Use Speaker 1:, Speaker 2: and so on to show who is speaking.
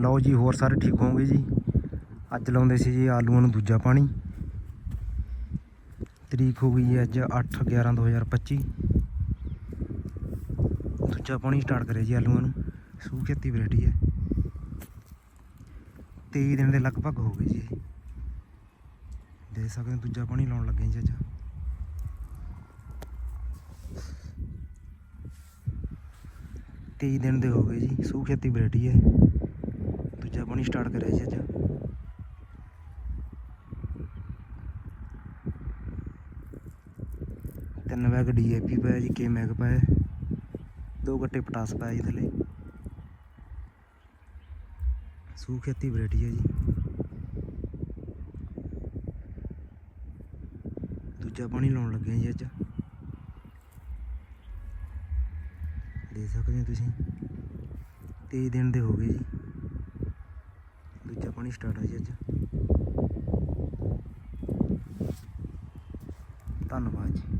Speaker 1: ਲਓ ਜੀ, ਹੋਰ ਸਾਰੇ ਠੀਕ ਹੋਵੋਗੇ ਜੀ? ਅੱਜ ਲਾਉਂਦੇ ਸੀ ਜੀ ਆਲੂਆਂ ਨੂੰ ਦੂਜਾ ਪਾਣੀ। ਤਰੀਕ ਹੋ ਗਈ ਹੈ ਅੱਜ 8 11 2025 ਦੂਜਾ ਪਾਣੀ ਸਟਾਰਟ ਕਰਿਆ ਜੀ ਆਲੂਆਂ ਨੂੰ। ਸੂ ਖੇਤੀ ਵੈਰਾਈਟੀ ਹੈ। 23 ਦਿਨ ਦੇ ਲਗਭਗ ਹੋ ਗਏ ਜੀ। ਇਹ। ਦੇਖ ਸਕਦੇ ਹੋ, ਦੂਜਾ ਪਾਣੀ ਲਾਉਣ ਲੱਗੇ ਜੀ ਅੱਜ। ਤੇਈ ਦਿਨ ਦੇ ਹੋ ਗਏ ਜੀ ਸੂ ਖੇਤੀ ਵੈਰਾਈਟੀ ਹੈ। ਦੂਜਾ ਪਾਣੀ ਸਟਾਰਟ ਕਰਿਆ ਜੀ ਅੱਜ। ਤਿੰਨ ਬੈਗ ਡੀਏਪੀ ਪਾਇਆ ਜੀ ਕੇ ਮੈਗ ਪਾਇਆ ਦੋ ਗੱਟੇ ਪਟਾਸ ਪਾਇਆ ਜੀ ਥੱਲੇ। ਸੂ ਖੇਤੀ ਵੈਰਾਈਟੀ ਹੈ ਜੀ। ਦੂਜਾ ਪਾਣੀ ਲਾਉਣ ਲੱਗੇ ਹਾਂ ਜੀ ਅੱਜ। ਦੇ ਸਕਦੇ ਹੋ ਤੁਸੀਂ 23 ਦਿਨ ਦੇ ਹੋ ਗਏ ਜੀ। ਦੂਜਾ ਸਟਾਰਟ ਹੈ ਜੀ ਅੱਜ। ਧੰਨਵਾਦ ਜੀ।